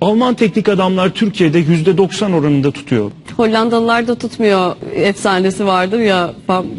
Alman teknik adamlar Türkiye'de %90 oranında tutuyor. Hollandalılar da tutmuyor efsanesi vardır ya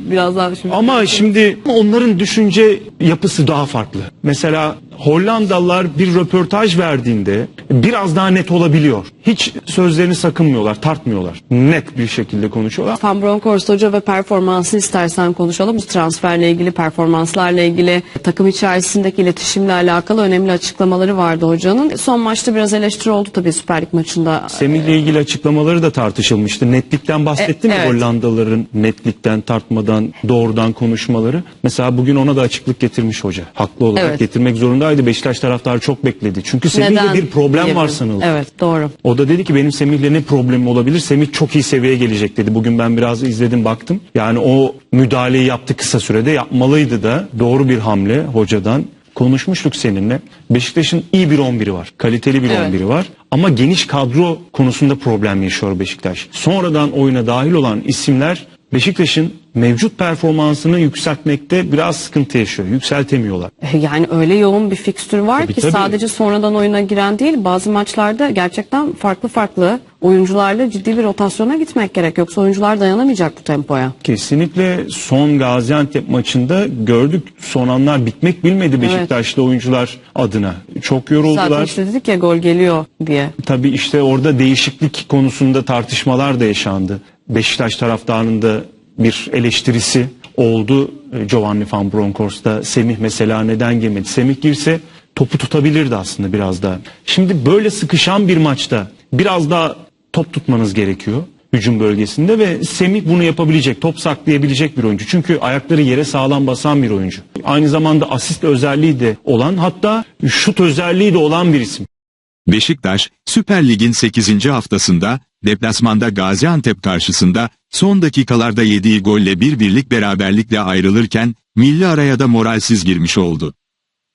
biraz daha şimdi Ama şimdi onların düşünce yapısı daha farklı. Mesela Hollandalılar bir röportaj verdiğinde biraz daha net olabiliyor. Hiç sözlerini sakınmıyorlar, tartmıyorlar. Net bir şekilde konuşuyorlar. Van Bronckhorst Hoca ve performansı istersen konuşalım. Bu transferle ilgili, performanslarla ilgili, takım içerisindeki iletişimle alakalı önemli açıklamaları vardı hocanın. Son maçta biraz eleştiri oldu tabii Süper Lig maçında. Semih'le ilgili açıklamaları da tartışılmıştı. Netlikten bahsetti E, mi evet. Hollandalıların netlikten, tartmadan, doğrudan konuşmaları? Mesela bugün ona da açıklık getirmiş hoca. Haklı olarak Evet. getirmek zorundaydı. Beşiktaş taraftarı çok bekledi. Çünkü Semih'le Neden bir problem var diyebilirim. sanıldı. Evet doğru. O da dedi ki benim Semih'le ne problemim olabilir? Semih çok iyi seviyeye gelecek dedi. Bugün ben biraz izledim baktım. Yani o müdahaleyi yaptı kısa sürede yapmalıydı da doğru bir hamle hocadan. Konuşmuştuk seninle. Beşiktaş'ın iyi bir 11'i var. Kaliteli bir Evet. 11'i var. Ama geniş kadro konusunda problem yaşıyor Beşiktaş. Sonradan oyuna dahil olan isimler Beşiktaş'ın mevcut performansını yükseltmekte biraz sıkıntı yaşıyor. Yükseltemiyorlar. Yani öyle yoğun bir fikstür var Tabii, ki tabii. sadece sonradan oyuna giren değil bazı maçlarda gerçekten farklı farklı oyuncularla ciddi bir rotasyona gitmek gerek. Yoksa oyuncular dayanamayacak bu tempoya. Kesinlikle son Gaziantep maçında gördük son anlar bitmek bilmedi Beşiktaşlı oyuncular adına. Çok Zaten yoruldular. işte dedik ya gol geliyor diye. Tabii işte orada değişiklik konusunda tartışmalar da yaşandı. Beşiktaş taraftarının da bir eleştirisi oldu e, Giovanni Van Bronckhorst'ta. Semih mesela neden girmedi? Semih girse topu tutabilirdi aslında biraz daha. Şimdi böyle sıkışan bir maçta biraz daha top tutmanız gerekiyor hücum bölgesinde ve Semih bunu yapabilecek, top saklayabilecek bir oyuncu. Çünkü ayakları yere sağlam basan bir oyuncu. Aynı zamanda asist özelliği de olan hatta şut özelliği de olan bir isim. Beşiktaş, Süper Lig'in 8. haftasında, deplasmanda Gaziantep karşısında, son dakikalarda yediği golle bir birlik beraberlikle ayrılırken, milli araya da moralsiz girmiş oldu.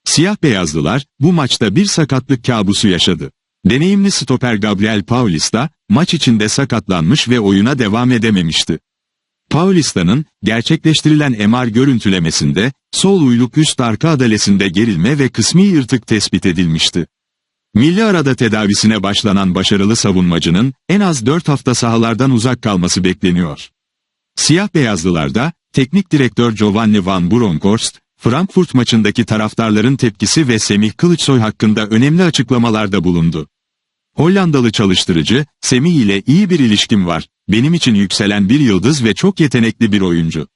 Siyah beyazlılar, bu maçta bir sakatlık kabusu yaşadı. Deneyimli stoper Gabriel Paulista, maç içinde sakatlanmış ve oyuna devam edememişti. Paulista'nın, gerçekleştirilen MR görüntülemesinde, sol uyluk üst arka adalesinde gerilme ve kısmi yırtık tespit edilmişti. Milli arada tedavisine başlanan başarılı savunmacının en az 4 hafta sahalardan uzak kalması bekleniyor. Siyah beyazlılarda teknik direktör Giovanni Van Bronckhorst, Frankfurt maçındaki taraftarların tepkisi ve Semih Kılıçsoy hakkında önemli açıklamalarda bulundu. Hollandalı çalıştırıcı, Semih ile iyi bir ilişkim var, benim için yükselen bir yıldız ve çok yetenekli bir oyuncu.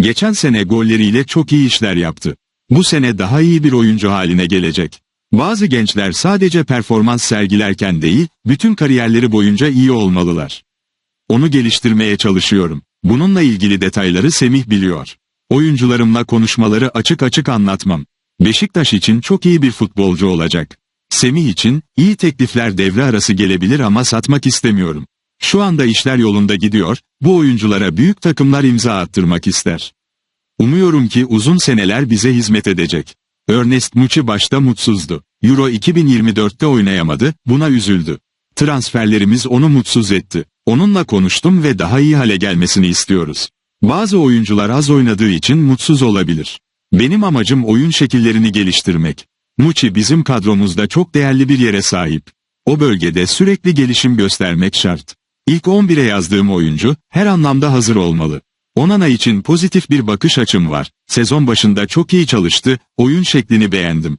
Geçen sene golleriyle çok iyi işler yaptı. Bu sene daha iyi bir oyuncu haline gelecek. Bazı gençler sadece performans sergilerken değil, bütün kariyerleri boyunca iyi olmalılar. Onu geliştirmeye çalışıyorum. Bununla ilgili detayları Semih biliyor. Oyuncularımla konuşmaları açık açık anlatmam. Beşiktaş için çok iyi bir futbolcu olacak. Semih için iyi teklifler devre arası gelebilir ama satmak istemiyorum. Şu anda işler yolunda gidiyor, bu oyunculara büyük takımlar imza attırmak ister. Umuyorum ki uzun seneler bize hizmet edecek. Ernest Muçi başta mutsuzdu. Euro 2024'te oynayamadı, buna üzüldü. Transferlerimiz onu mutsuz etti. Onunla konuştum ve daha iyi hale gelmesini istiyoruz. Bazı oyuncular az oynadığı için mutsuz olabilir. Benim amacım oyun şekillerini geliştirmek. Muçi bizim kadromuzda çok değerli bir yere sahip. O bölgede sürekli gelişim göstermek şart. İlk 11'e yazdığım oyuncu her anlamda hazır olmalı. Onana için pozitif bir bakış açım var. Sezon başında çok iyi çalıştı, oyun şeklini beğendim.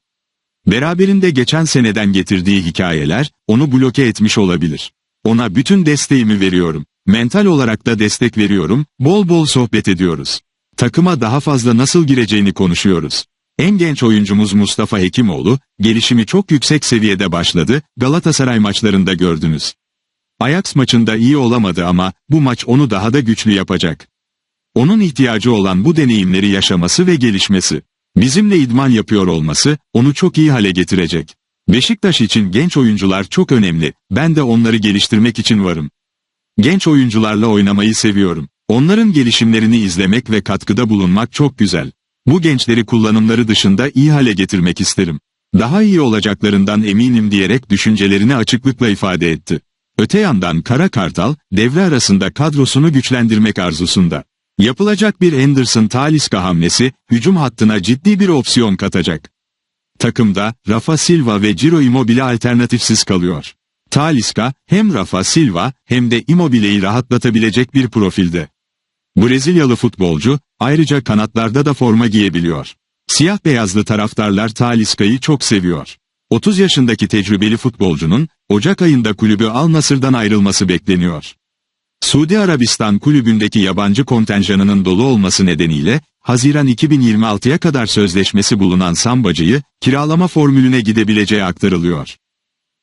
Beraberinde geçen seneden getirdiği hikayeler onu bloke etmiş olabilir. Ona bütün desteğimi veriyorum. Mental olarak da destek veriyorum, bol bol sohbet ediyoruz. Takıma daha fazla nasıl gireceğini konuşuyoruz. En genç oyuncumuz Mustafa Hekimoğlu, gelişimi çok yüksek seviyede başladı, Galatasaray maçlarında gördünüz. Ajax maçında iyi olamadı ama bu maç onu daha da güçlü yapacak. Onun ihtiyacı olan bu deneyimleri yaşaması ve gelişmesi. Bizimle idman yapıyor olması, onu çok iyi hale getirecek. Beşiktaş için genç oyuncular çok önemli, ben de onları geliştirmek için varım. Genç oyuncularla oynamayı seviyorum. Onların gelişimlerini izlemek ve katkıda bulunmak çok güzel. Bu gençleri kullanımları dışında iyi hale getirmek isterim. Daha iyi olacaklarından eminim diyerek düşüncelerini açıklıkla ifade etti. Öte yandan Kara Kartal, devre arasında kadrosunu güçlendirmek arzusunda. Yapılacak bir Anderson Talisca hamlesi, hücum hattına ciddi bir opsiyon katacak. Takımda, Rafa Silva ve Ciro Immobile alternatifsiz kalıyor. Talisca, hem Rafa Silva hem de Immobile'yi rahatlatabilecek bir profilde. Brezilyalı futbolcu, ayrıca kanatlarda da forma giyebiliyor. Siyah beyazlı taraftarlar Talisca'yı çok seviyor. 30 yaşındaki tecrübeli futbolcunun, Ocak ayında kulübü Al Nasır'dan ayrılması bekleniyor. Suudi Arabistan kulübündeki yabancı kontenjanının dolu olması nedeniyle, Haziran 2026'ya kadar sözleşmesi bulunan Sambacı'yı, kiralama formülüne gidebileceği aktarılıyor.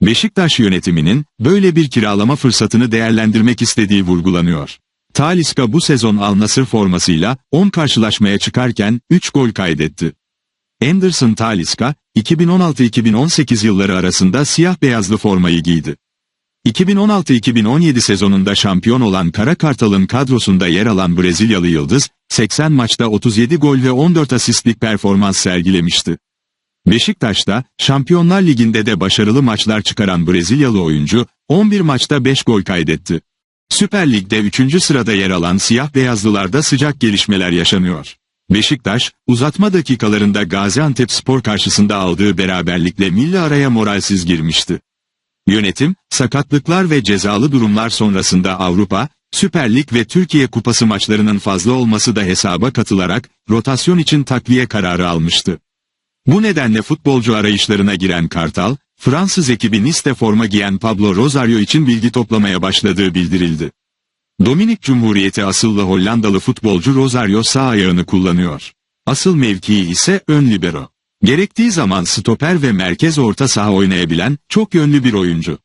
Beşiktaş yönetiminin, böyle bir kiralama fırsatını değerlendirmek istediği vurgulanıyor. Talisca bu sezon Al Nassr formasıyla 10 karşılaşmaya çıkarken 3 gol kaydetti. Anderson Talisca, 2016-2018 yılları arasında siyah beyazlı formayı giydi. 2016-2017 sezonunda şampiyon olan Kara Kartal'ın kadrosunda yer alan Brezilyalı Yıldız, 80 maçta 37 gol ve 14 asistlik performans sergilemişti. Beşiktaş'ta, Şampiyonlar Ligi'nde de başarılı maçlar çıkaran Brezilyalı oyuncu, 11 maçta 5 gol kaydetti. Süper Lig'de 3. sırada yer alan siyah beyazlılarda sıcak gelişmeler yaşanıyor. Beşiktaş, uzatma dakikalarında Gaziantep Spor karşısında aldığı beraberlikle milli araya moralsiz girmişti. Yönetim, sakatlıklar ve cezalı durumlar sonrasında Avrupa, Süper Lig ve Türkiye Kupası maçlarının fazla olması da hesaba katılarak, rotasyon için takviye kararı almıştı. Bu nedenle futbolcu arayışlarına giren Kartal, Fransız ekibi Nice'de forma giyen Pablo Rosario için bilgi toplamaya başladığı bildirildi. Dominik Cumhuriyeti asıllı Hollandalı futbolcu Rosario sağ ayağını kullanıyor. Asıl mevkii ise ön libero. Gerektiği zaman stoper ve merkez orta saha oynayabilen çok yönlü bir oyuncu.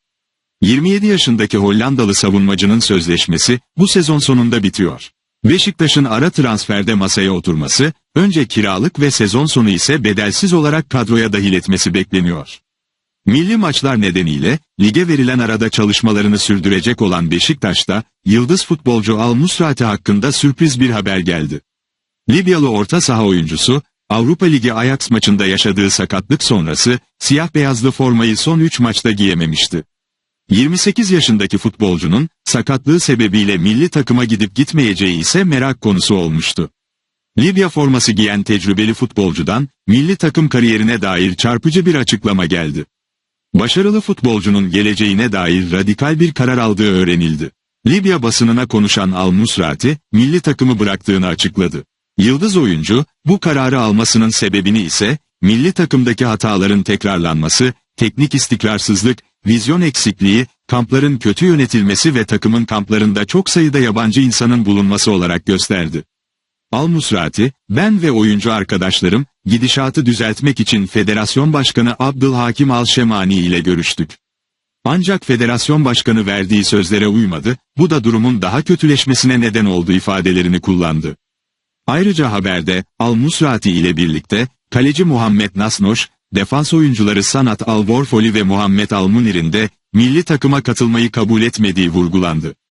27 yaşındaki Hollandalı savunmacının sözleşmesi bu sezon sonunda bitiyor. Beşiktaş'ın ara transferde masaya oturması, önce kiralık ve sezon sonu ise bedelsiz olarak kadroya dahil etmesi bekleniyor. Milli maçlar nedeniyle, lige verilen arada çalışmalarını sürdürecek olan Beşiktaş'ta, yıldız futbolcu Al Musrati hakkında sürpriz bir haber geldi. Libyalı orta saha oyuncusu, Avrupa Ligi Ajax maçında yaşadığı sakatlık sonrası, siyah beyazlı formayı son 3 maçta giyememişti. 28 yaşındaki futbolcunun, sakatlığı sebebiyle milli takıma gidip gitmeyeceği ise merak konusu olmuştu. Libya forması giyen tecrübeli futbolcudan, milli takım kariyerine dair çarpıcı bir açıklama geldi. Başarılı futbolcunun geleceğine dair radikal bir karar aldığı öğrenildi. Libya basınına konuşan Al Musrati, milli takımı bıraktığını açıkladı. Yıldız oyuncu, bu kararı almasının sebebini ise, milli takımdaki hataların tekrarlanması, teknik istikrarsızlık, vizyon eksikliği, kampların kötü yönetilmesi ve takımın kamplarında çok sayıda yabancı insanın bulunması olarak gösterdi. Al Musrati, ben ve oyuncu arkadaşlarım, gidişatı düzeltmek için Federasyon Başkanı Abdülhakim Al-Şemani ile görüştük. Ancak Federasyon Başkanı verdiği sözlere uymadı, bu da durumun daha kötüleşmesine neden oldu ifadelerini kullandı. Ayrıca haberde, Al-Musrati ile birlikte, kaleci Muhammed Nasnoş, defans oyuncuları Sanat Al-Vorfoli ve Muhammed Al-Munir'in de, milli takıma katılmayı kabul etmediği vurgulandı.